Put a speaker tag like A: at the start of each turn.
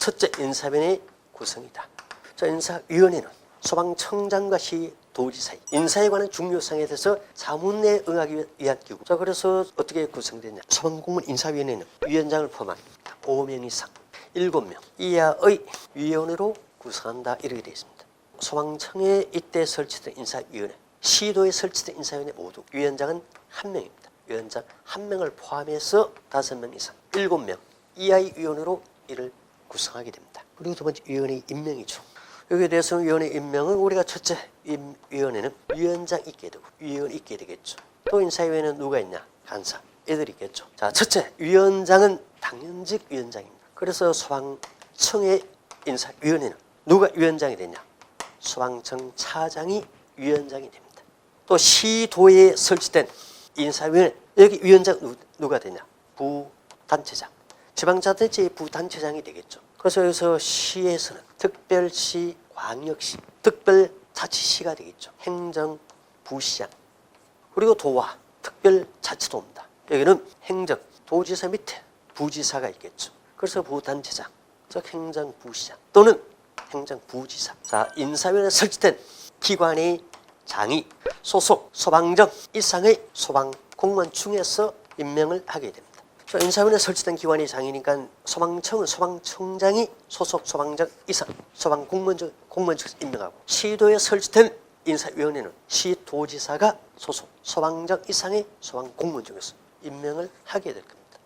A: 첫째 인사위원회 구성이다. 저 인사위원회는 소방청장과 시 도지사 인사에 관한 중요성에 대해서 자문에 응하기 위한 기구. 자 그래서 어떻게 구성됐냐? 소방공무원 인사위원회는 위원장을 포함한 5명 이상 7명 이하의 위원으로 구성한다 이렇게 되어 있습니다. 소방청에 이때 설치된 인사위원회, 시도에 설치된 인사위원회 모두 위원장은 한 명입니다. 위원장 한 명을 포함해서 다섯 명 이상, 일곱 명 이하의 위원으로 이를 구성하게 됩니다. 그리고 두 번째 위원회 임명이죠. 여기에 대해서 위원회 임명은 우리가 첫째 임- 위원회는 위원장 있게 되고 위원 있게 되겠죠. 또 인사위원회는 누가 있냐? 간사 애들이 있겠죠. 자, 첫째 위원장은 당연직 위원장입니다. 그래서 소방청의 인사위원회는 누가 위원장이 되냐? 소방청 차장이 위원장이 됩니다. 또 시도에 설치된 인사위원회 여기 위원장 누, 누가 되냐? 부단체장. 지방자치단체의 부단체장이 되겠죠. 그래서 여기서 시에서는 특별시, 광역시, 특별자치시가 되겠죠. 행정부시장. 그리고 도와, 특별자치도입니다. 여기는 행정, 도지사 밑에 부지사가 있겠죠. 그래서 부단체장, 즉 행정부시장 또는 행정부지사. 자, 인사위원회 설치된 기관의 장이 소속 소방정 이상의 소방 공무원 중에서 임명을 하게 됩니다. 저 인사위원회 설치된 기관의 장이니까 소방청은 소방청장이 소속 소방정 이상 소방 공무원 중 공무원 중에서 임명하고 시도에 설치된 인사위원회는 시도지사가 소속 소방정 이상의 소방 공무원 중에서 임명을 하게 될 겁니다.